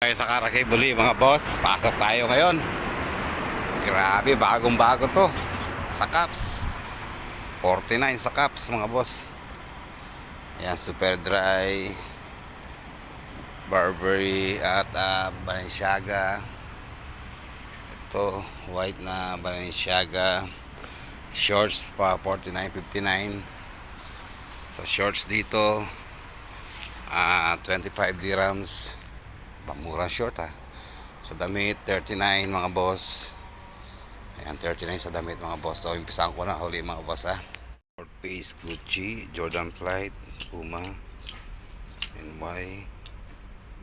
Tayo sa Karakay Buli mga boss. Pasok tayo ngayon. Grabe, bagong bago to. Sa Caps. 49 sa Caps mga boss. Ayan, super dry. Burberry at uh, Balenciaga. Ito, white na Balenciaga. Shorts pa 49.59. Sa shorts dito, ah 25 dirhams pamura short ha sa damit 39 mga boss. Ayan 39 sa damit mga boss. So umpisahan ko na huli mga boss ha North Face Gucci Jordan Flight Puma NY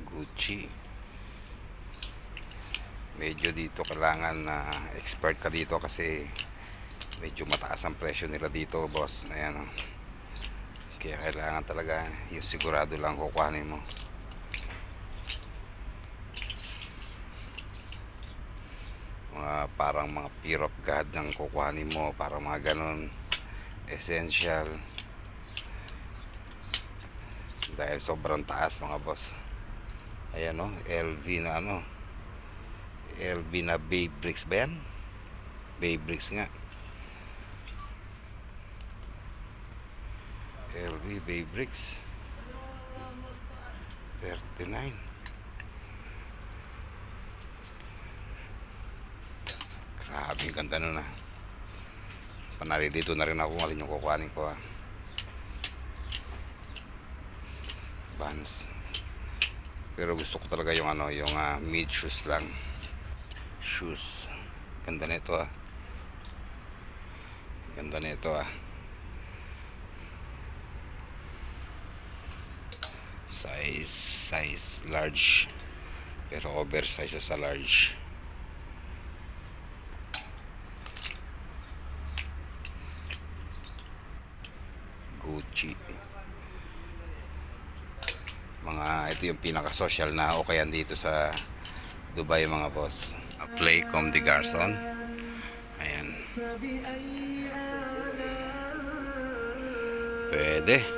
Gucci. Medyo dito kailangan na expert ka dito kasi medyo mataas ang presyo nila dito boss. Ayan oh. kaya kailangan talaga yung sigurado lang kukuhanin mo mga parang mga fear of God ang kukuhanin mo para mga ganun. Essential. Dahil sobrang taas mga boss. Ayan o LV na ano. LV na Bay Bricks ba yan? Bay Bricks nga. LV Bay Bricks. 39 Grabe ang ganda nun ah. Panali dito na rin ako kung alin yung kukuhanin ko ah. Vans. Pero gusto ko talaga yung ano, yung ah, mid shoes lang. Shoes. Ganda nito ah. Ganda nito ah. Size, size large. Pero oversize sa large. Gucci. Mga ito yung pinaka social na o kaya dito sa Dubai mga boss. Playcom de Garson ayan. Pwede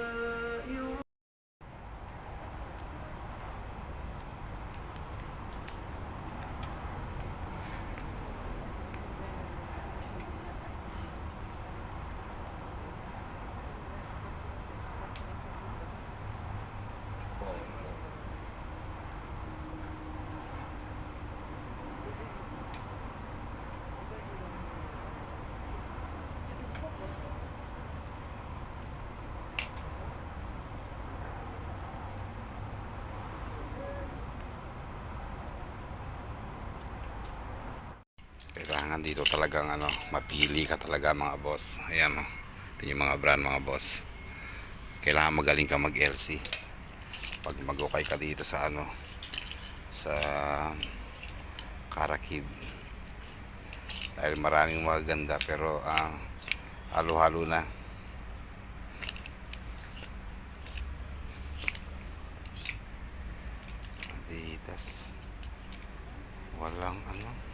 kailangan dito talagang ano mapili ka talaga mga boss. Ayan o ito yung mga brand mga boss. Kailangan magaling ka mag LC pag mag-okay ka dito sa ano sa Karakib. Dahil maraming magaganda pero ah, halo-halo na. Adidas. Walang ano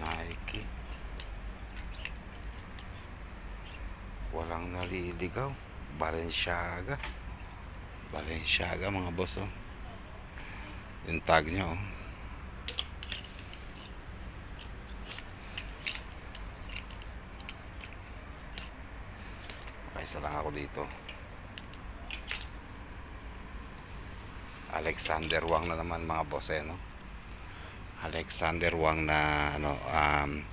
Nike walang naliligaw. Balenciaga. Balenciaga mga boss oh. Yung tag nya oh. Kaisa lang ako dito. Alexander Wang na naman mga boss eh no? Alexander Wang na ano um,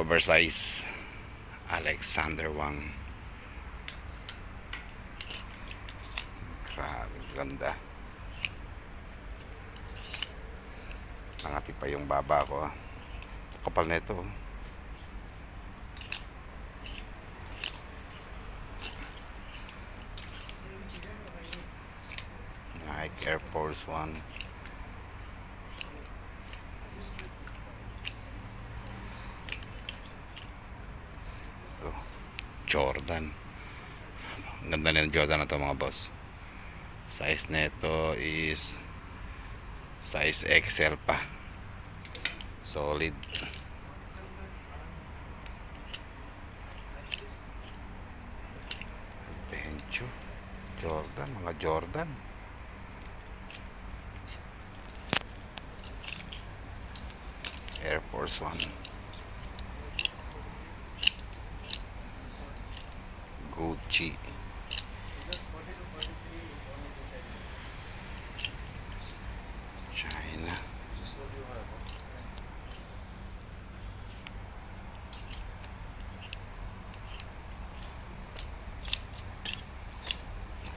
oversize Alexander Wang grabe ganda nangati pa yung baba ko ah. kapal na ito oh. Nike Air Force One Ito, Jordan. Ang ganda na Jordan na to mga boss. Size nito is size XL pa. Solid. Bencho. Jordan, mga Jordan. Air Force One. Gucci. China.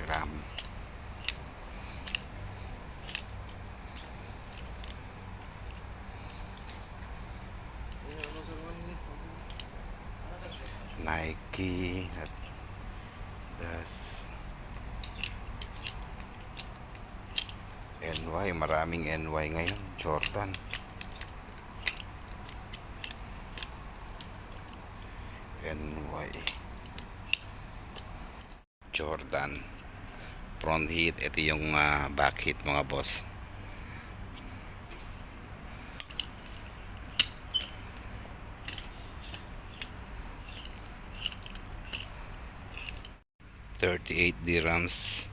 Ram. Nike. NY, maraming NY ngayon. Jordan. NY. Jordan. Front hit. Ito yung ah, back hit mga boss. Thirty-eight dirhams.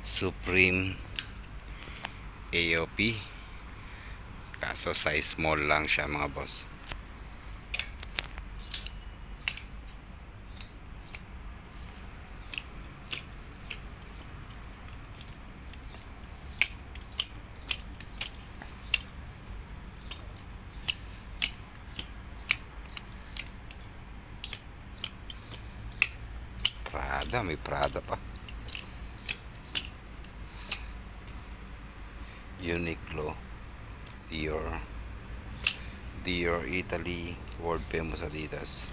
Supreme AOP. Kaso size small lang siya mga boss. Prada, may Prada pa. Uniqlo, Dior, Dior Italy, World Famous Adidas.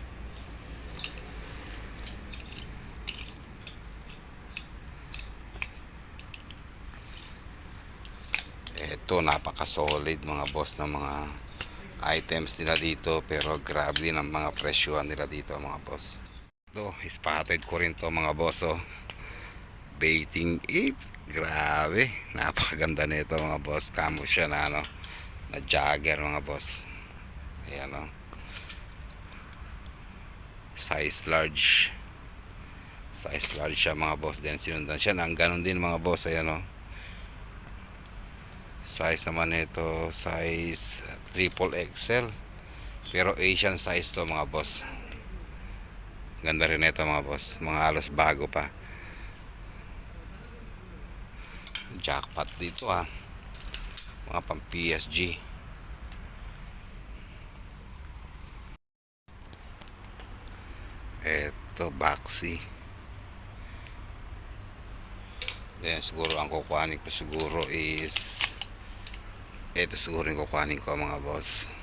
Ito napaka-solid mga boss ng mga items nila dito pero grabe din ang mga presyohan nila dito mga boss. Ito, spotted ko rin to mga boss oh. Baiting ape. Grabe. Napakaganda nito mga boss. Kamo siya na ano. Na jagger mga boss. Ayan o. Size large. Size large siya mga boss. Then sinundan siya ng ganun din mga boss. Ayan o. Size naman nito. Size triple XL. Pero Asian size to mga boss. Ganda rin ito mga boss. Mga halos bago pa jackpot dito ah. Mga pang PSG eto Baxi then siguro ang kukuhanin ko siguro is eto siguro yung kukuhanin ko mga boss.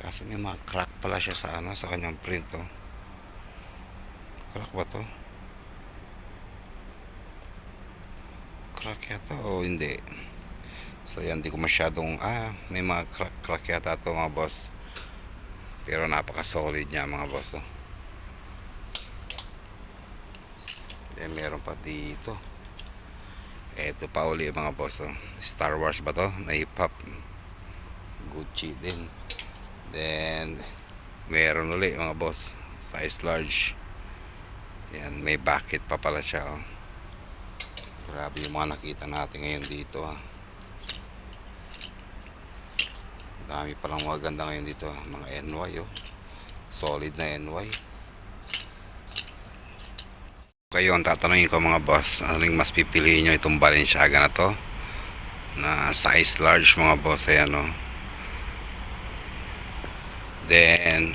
Kasi may mga crack pala siya sa ano sa kanyang print oh. Crack ba to crack yata o hindi? So yan di ko masyadong ah may mga crack, crack yata to mga boss. Pero napaka solid niya mga boss oh. then meron pa dito. Eto pa uli mga boss oh. Star Wars ba to? Na hip hop Gucci din. Then meron uli mga boss. Size large. Yan may bucket pa pala siya oh. Grabe yung mga nakita natin ngayon dito ha. Dami palang mga ganda ngayon dito ha. Mga NY oh. Solid na NY. Kayo ang tatanungin ko mga boss. Ano yung mas pipiliin nyo itong Balenciaga na to? Na size large mga boss. Ayan oh. Then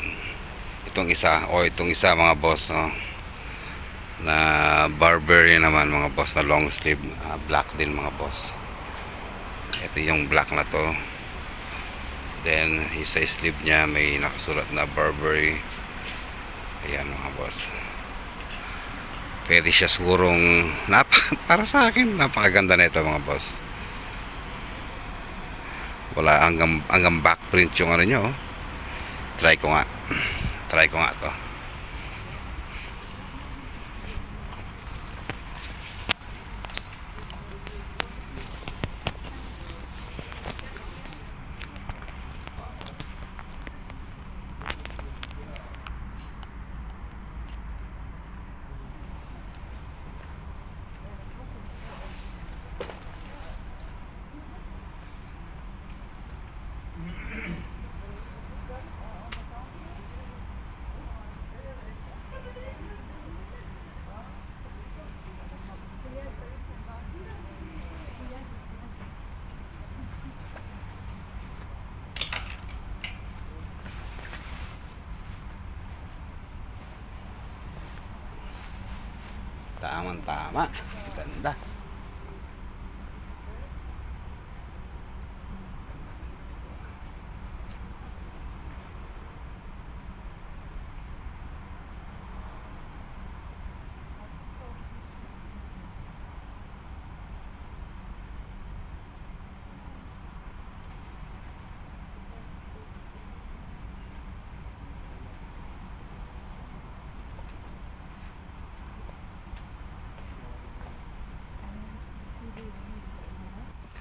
itong isa o itong isa mga boss no na Burberry naman mga boss na long sleeve uh, black din mga boss. Ito yung black na to. Then yung sa sleeve nya may nakasulat na Burberry. Ayan mga boss. Pwede siya sigurong nap para sa akin napakaganda na ito mga boss. Wala hanggang, hanggang back print yung ano nyo oh. try ko nga. Try ko nga to Tamang tama. Ganda.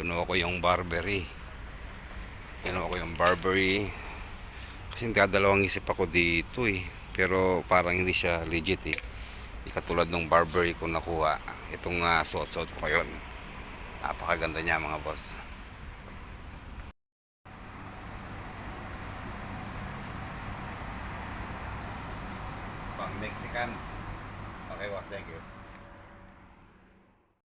Kinuha ko yung Barbary. Kinuha ko yung Barbary. Kasi dalawang isip ako dito eh. Pero parang hindi siya legit eh. Hindi katulad ng Barbary ko nakuha. Itong uh, suot-suot ko ngayon. Napakaganda niya mga boss. Pang Mexican.